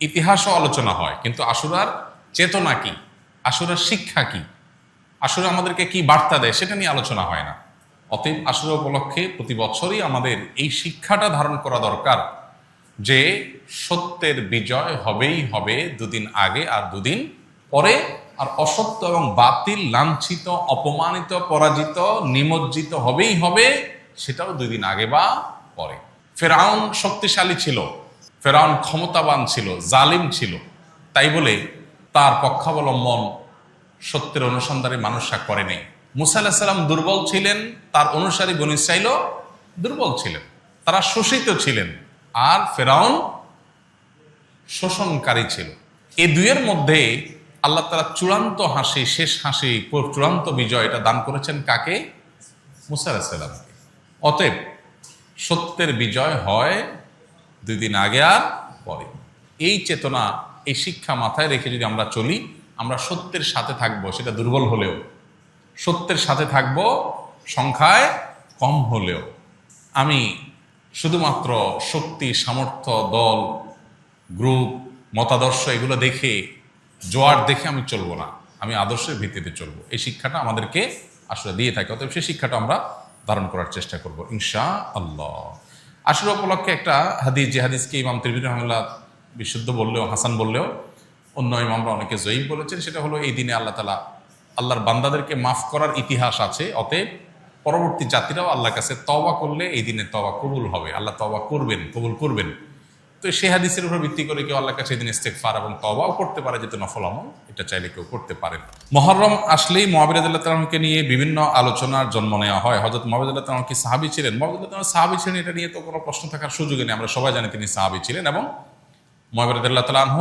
ইতিহাসও আলোচনা হয়, কিন্তু আশুরার চেতনা কি? আশুরার শিক্ষা কি? আসলে আমাদেরকে কি বার্তা দেয় সেটা নিয়ে আলোচনা হয় না। অতএব আসলে উপলক্ষে প্রতি বছরই আমাদের এই শিক্ষাটা ধারণ করা দরকার যে সত্যের বিজয় হবেই হবে দুদিন আগে আর দুদিন পরে, আর অসত্য এবং বাতিল, লাঞ্ছিত, অপমানিত, পরাজিত, নিমজ্জিত হবেই হবে, সেটাও দুই দিন আগে বা পরে। ফেরাউন শক্তিশালী ছিল। ফেরাউন ক্ষমতাবান ছিল, জালিম ছিল। তাই বলে তার পক্ষাবলম্বন সত্যের অনুসন্ধানে মানুষরা করে নেই। মুসা আলাহিসাল্লাম দুর্বল ছিলেন, তার অনুসারী বন ইসরাইলও দুর্বল ছিলেন। তারা শোষিত ছিলেন আর ফেরাউন শোষণকারী ছিল। এই দুইয়ের মধ্যে আল্লাহ তারা চূড়ান্ত হাসি, শেষ হাসি, চূড়ান্ত বিজয় এটা দান করেছেন কাকে? মুসা আলাহিসাল্লামকে অতএব সত্যের বিজয় হয় দুই দিন আগে আর পরে। এই চেতনা, এই শিক্ষা মাথায় রেখে যদি আমরা চলি, আমরা সত্যের সাথে থাকব, সেটা দুর্বল হলেও। সত্যের সাথে থাকব, সংখ্যায় কম হলেও। আমি শুধুমাত্র শক্তি, সামর্থ্য, দল, গ্রুপ, মতাদর্শ এগুলো দেখে, জোয়ার দেখে আমি চলবো না। আমি আদর্শের ভিত্তিতে চলবো। এই শিক্ষাটা আমাদেরকে আসলে দিয়ে থাকে। অতএব সেই শিক্ষাটা আমরা ধারণ করার চেষ্টা করব। ইনশা আল্লাহ আসলে উপলক্ষে একটা হাদিস, যে হাদিসকে ইমাম তিরবির রহমুল্লাহ বিশুদ্ধ বললেও, হাসান বললেও, অন্য ইমামরা অনেকে জয়ীব বলেছেন, সেটা হলো এই দিনে আল্লাহ তালা আল্লাহর বান্দাদেরকে মাফ করার ইতিহাস আছে। অতএব পরবর্তী জাতিরাও আল্লাহর কাছে তবা করলে এই দিনে তবা কবুল হবে। আল্লাহ তবা করবেন, কবুল করবেন। তো সে হাদিসের উপর ভিত্তি করে কেউ আল্লাহর কাছে দিন ইস্তেকফার এবং তবাও করতে পারে, যেহেতু নফল আমল, এটা চাইলে কেউ করতে পারেন মহরম আসলেই মহাবিরাদুল্লাহ তালামকে নিয়ে বিভিন্ন আলোচনার জন্ম নেওয়া হয়। হজরত মহাবিদুল্লাহ তালাম কি সাহাবি ছিলেন? মহাবিদুল্লাহ সাহাবি ছিলেন, এটা নিয়ে তো কোনো প্রশ্ন থাকার সুযোগই নেই। আমরা সবাই জানি তিনি সাহাবি ছিলেন এবং মহাবিরাদুল্লাহ তালাহ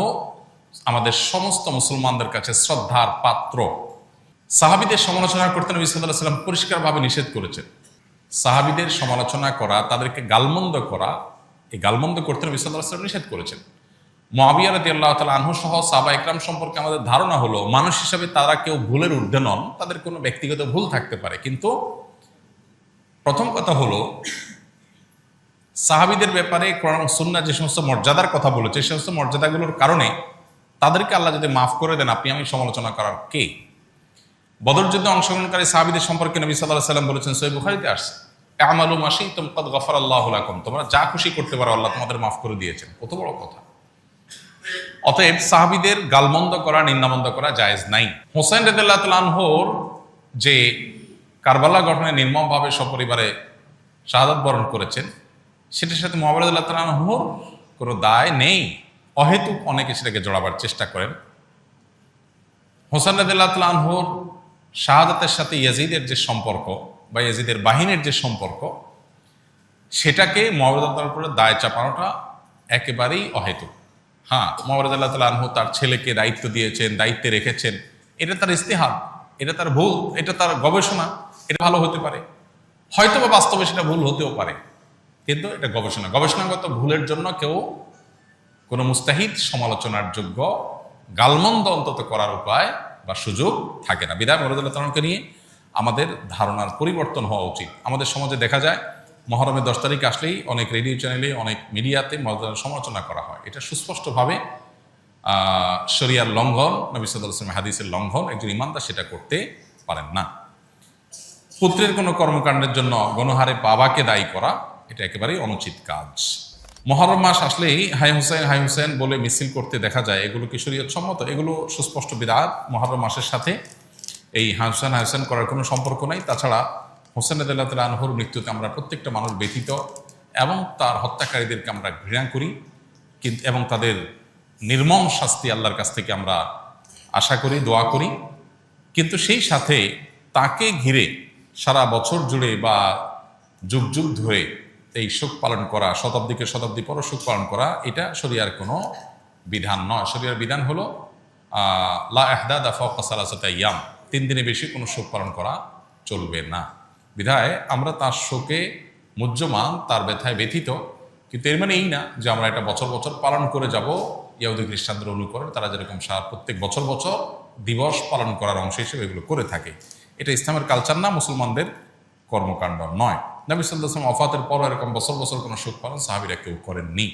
আমাদের সমস্ত মুসলমানদের কাছে শ্রদ্ধার পাত্র। সাহাবিদের সমালোচনা করতে নবী সাল্লাহ সাল্লাম পরিষ্কারভাবে নিষেধ করেছেন। সাহাবিদের সমালোচনা করা, তাদেরকে গালমন্দ করা এই গালমন্দ করতে নবী সাল্লাহ নিষেধ করেছেন। মহাবিয়া রাতি আল্লাহ তালা আনহু সহ সাবা ইকরাম সম্পর্কে আমাদের ধারণা হলো, মানুষ হিসাবে তারা কেউ ভুলের ঊর্ধ্বে নন, তাদের কোনো ব্যক্তিগত ভুল থাকতে পারে। কিন্তু প্রথম কথা হলো, সাহাবিদের ব্যাপারে কোরআন সুন্না যে সমস্ত মর্যাদার কথা বলেছে সেই সমস্ত মর্যাদাগুলোর কারণে তাদেরকে আল্লাহ যদি মাফ করে দেন, আপনি আমি সমালোচনা করার কে? বদর যুদ্ধে অংশগ্রহণকারী সাহাবিদের সম্পর্কে নবী সাল্লাহ সাল্লাম বলেছেন সৈব বুখারিতে আসছে। আমালু মাসি তোমাদ গফর আল্লাহ তোমরা যা খুশি করতে পারো, আল্লাহ তোমাদের মাফ করে দিয়েছেন। কত বড় কথা। অতএব সাহাবিদের গালমন্দ করা, নিন্দামন্দ করা জায়েজ নাই। হোসেন রেদুল্লাহ তালহর যে কারবালা গঠনে নির্মমভাবে সপরিবারে শাহাদত বরণ করেছেন, সেটার সাথে মোহাম্মদুল্লাহ তালহর কোনো দায় নেই। অহেতুক অনেকে সেটাকে জড়াবার চেষ্টা করেন। হোসেন রদুল্লাহ তালহর শাহাদাতের সাথে ইয়াজিদের যে সম্পর্ক বা ইয়াজিদের বাহিনীর যে সম্পর্ক, সেটাকে মোহাম্মদ উপরে দায় চাপানোটা একেবারেই অহেতুক। হ্যাঁ মোহাম্মদ আল্লাহ তালা আনহু তার ছেলেকে দায়িত্ব দিয়েছেন, দায়িত্বে রেখেছেন। এটা তার ইস্তেহার এটা তার ভুল, এটা তার গবেষণা, এটা ভালো হতে পারে। হয়তো বা বাস্তবে সেটা ভুল হতেও পারে, কিন্তু এটা গবেষণা। গবেষণাগত ভুলের জন্য কেউ কোনো মুস্তাহিদ সমালোচনার যোগ্য গালমন্দ অন্তত করার উপায় বা সুযোগ থাকে না। বিদায় মরদুল্লাহ তালকে নিয়ে আমাদের ধারণার পরিবর্তন হওয়া উচিত। আমাদের সমাজে দেখা যায় মহরমের দশ তারিখ আসলেই অনেক রেডিও চ্যানেলে, অনেক মিডিয়াতে মরদুল্লাহ সমালোচনা করা হয়। এটা সুস্পষ্টভাবে শরিয়ার লঙ্ঘন, নবী সাল্লাহ হাদিসের লঙ্ঘন, একজন ইমানদার সেটা করতে পারেন না। পুত্রের কোনো কর্মকাণ্ডের জন্য গণহারে বাবাকে দায়ী করা, এটা একেবারেই অনুচিত কাজ। মহরম মাস আসলেই হাই হুসেন হাই হুসেন বলে মিছিল করতে দেখা যায়, এগুলো কি শরীয়ত সম্মত এগুলো সুস্পষ্ট বিরাট মহরম মাসের সাথে এই হাসান হাসান করার কোনো সম্পর্ক নাই। তাছাড়া হোসেন আদাল্লাহ আনহুর মৃত্যুতে আমরা প্রত্যেকটা মানুষ ব্যথিত এবং তার হত্যাকারীদেরকে আমরা ঘৃণা করি। কিন্তু এবং তাদের নির্মম শাস্তি আল্লাহর কাছ থেকে আমরা আশা করি, দোয়া করি। কিন্তু সেই সাথে তাকে ঘিরে সারা বছর জুড়ে বা যুগ যুগ ধরে এই শোক পালন করা, শতাব্দীকে শতাব্দী পর শোক পালন করা, এটা শরিয়ার কোনো বিধান নয়। শরিয়ার বিধান হলো লা এহদাদা ফওকা সালাসাতা ইয়াম তিন দিনে বেশি কোনো শোক পালন করা চলবে না। বিধায় আমরা তার শোকে মুহ্যমান, তার ব্যথায় ব্যথিত, কিন্তু এর মানে এই না যে আমরা এটা বছর বছর পালন করে যাব। ইয়াহুদি খ্রিস্টানদের অনুকরণ, তারা যেরকম সারা প্রত্যেক বছর বছর দিবস পালন করার অংশ হিসেবে এগুলো করে থাকে। এটা ইসলামের কালচার না, মুসলমানদের কর্মকাণ্ড নয়। নবী সাল্লাহ অফাতের পর এরকম বছর বছর কোনো শোক পালন সাহাবিরা কেউ করেননি।